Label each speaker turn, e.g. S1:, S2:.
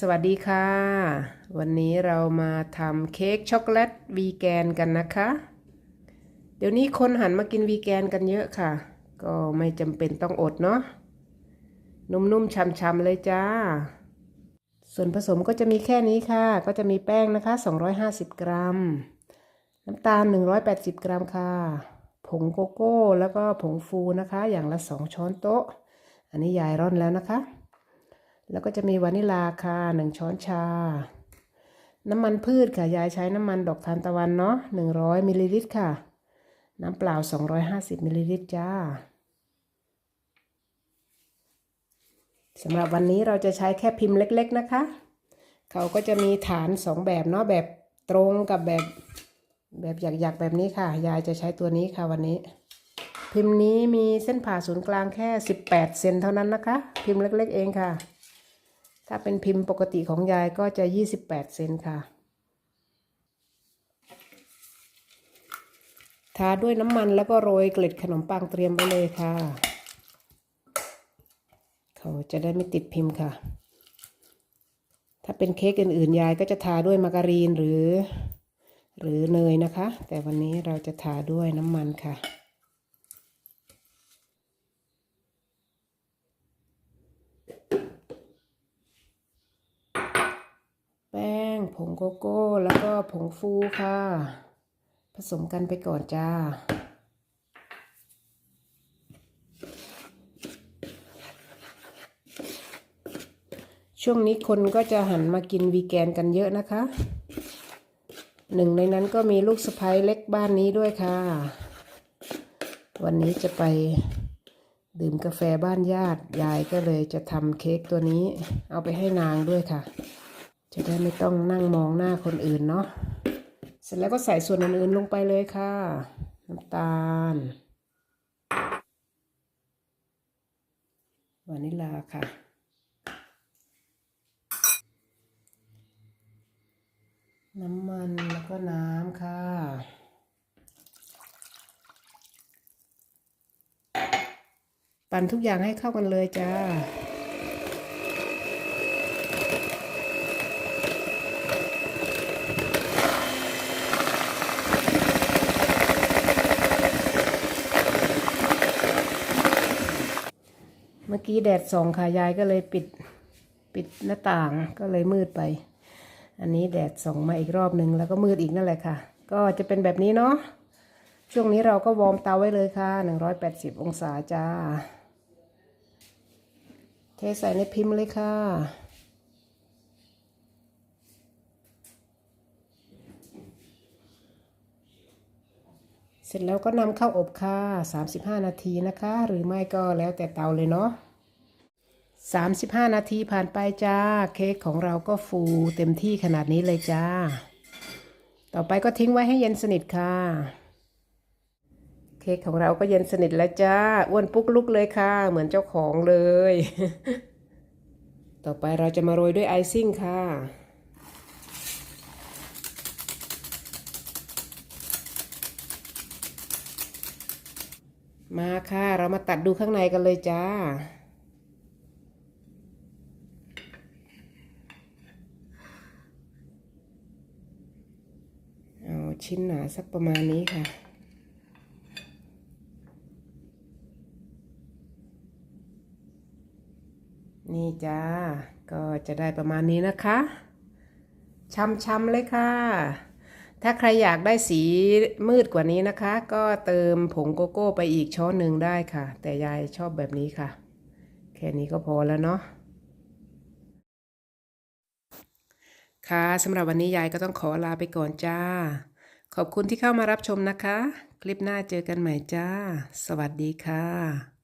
S1: สวัสดีค่ะ วันนี้เรามาทำเค้กช็อกโกแลตวีแกนกันนะคะ เดี๋ยวนี้คนหันมากินวีแกนกันเยอะค่ะ ก็ไม่จำเป็นต้องอดเนาะนุ่มๆช่ำๆเลยจ้า ส่วนผสมก็จะมีแค่นี้ค่ะ ก็จะมีแป้งนะคะ 250 กรัม น้ำตาล 180 กรัมค่ะ ผงโกโก้ แล้วก็ผงฟูนะคะ อย่างละ 2 ช้อนโต๊ะ อันนี้ยายร่อนแล้วนะคะ แล้วก็จะมีวานิลาค่ะหนึ่งช้อนชา น้ำมันพืชค่ะ ยายใช้น้ำมันดอกทานตะวันเนาะหนึ่งร้อยมิลลิลิตรค่ะ น้ำเปล่าสองร้อยห้าสิบมิลลิลิตรจ้าสำหรับวันนี้เราจะใช้แค่พิมพ์เล็ก ๆนะคะ เขาก็จะมีฐานสองแบบเนาะแบบตรงกับแบบแบบหยักๆแบบนี้ค่ะ ยายจะใช้ตัวนี้ค่ะวันนี้ พิมพ์นี้มีเส้นผ่าศูนย์กลางแค่ 18 เซนเท่านั้นนะคะ พิมพ์เล็ก ๆ เองค่ะ ถ้าเป็นพิมพ์ปกติของยายก็จะ 28 เซนค่ะ ทาด้วยน้ำมันแล้วก็โรยเกล็ดขนมปังเตรียมไว้เลยค่ะ เขาจะได้ไม่ติดพิมพ์ค่ะ ถ้าเป็นเค้กอื่นๆ ยายก็จะทาด้วยมาการีนหรือ หรือเนยนะคะ แต่วันนี้เราจะทาด้วยน้ำมันค่ะ แป้ ง ผงโกโก้ แล้วก็ผงฟูค่ะ ผสมกันไปก่อนจ้า ช่วงนี้คนก็จะหันมากินวีแกนกันเยอะนะคะ หนึ่งในนั้นก็มีลูกสะพ้ยเล็กบ้านนี้ด้วยค่ะ วันนี้จะไปดื่มกาแฟบ้านญาติ ยายก็เลยจะทำเค้กตัวนี้ เอาไปให้นางด้วยค่ะ จะได้ไม่ต้องนั่งมองหน้าคนอื่นเนาะเสร็จแล้วก็ใส่ส่วนอื่นๆลงไปเลยค่ะ น้ำตาลวานิลาค่ะ น้ำมันแล้วก็น้ำค่ะ ปั่นทุกอย่างให้เข้ากันเลยจ้า มื่อกี้แดดส่องค่ะยายก็เลยปิดปิดหน้าต่างก็เลยมืดไป อันนี้แดดส่องมาอีกรอบหนึ่งแล้วก็มืดอีกนั่นแหละค่ะ ก็จะเป็นแบบนี้เนาะช่วงนี้เราก็วอร์มเตาไว้เลยค่ะ 180 องศาจ้า เทใส่ในพิมพ์เลยค่ะ เสร็จแล้วก็นำเข้าอบค่ะ 35 นาทีนะคะ หรือไม่ก็แล้วแต่เตาเลยเนาะ 35 นาทีผ่านไปจ้า เค้กของเราก็ฟูเต็มที่ขนาดนี้เลยจ้า ต่อไปก็ทิ้งไว้ให้เย็นสนิทค่ะ เค้กของเราก็เย็นสนิทแล้วจ้า อ้วนปุ๊กลุกเลยค่ะ เหมือนเจ้าของเลย ต่อไปเราจะมาโรยด้วยไอซิ่งค่ะมาค่ะ เรามาตัดดูข้างในกันเลยจ้าเอา ชิ้นหนาสักประมาณนี้ค่ะ นี่จ้า ก็จะได้ประมาณนี้นะคะช้ำๆเลยค่ะ ถ้าใครอยากได้สีมืดกว่านี้นะคะ ก็เติมผงโกโก้ไปอีกช้อนหนึ่งได้ค่ะ แต่ยายชอบแบบนี้ค่ะ แค่นี้ก็พอแล้วเนาะค่ะสำหรับวันนี้ยายก็ต้องขอลาไปก่อนจ้า ขอบคุณที่เข้ามารับชมนะคะ คลิปหน้าเจอกันใหม่จ้า สวัสดีค่ะ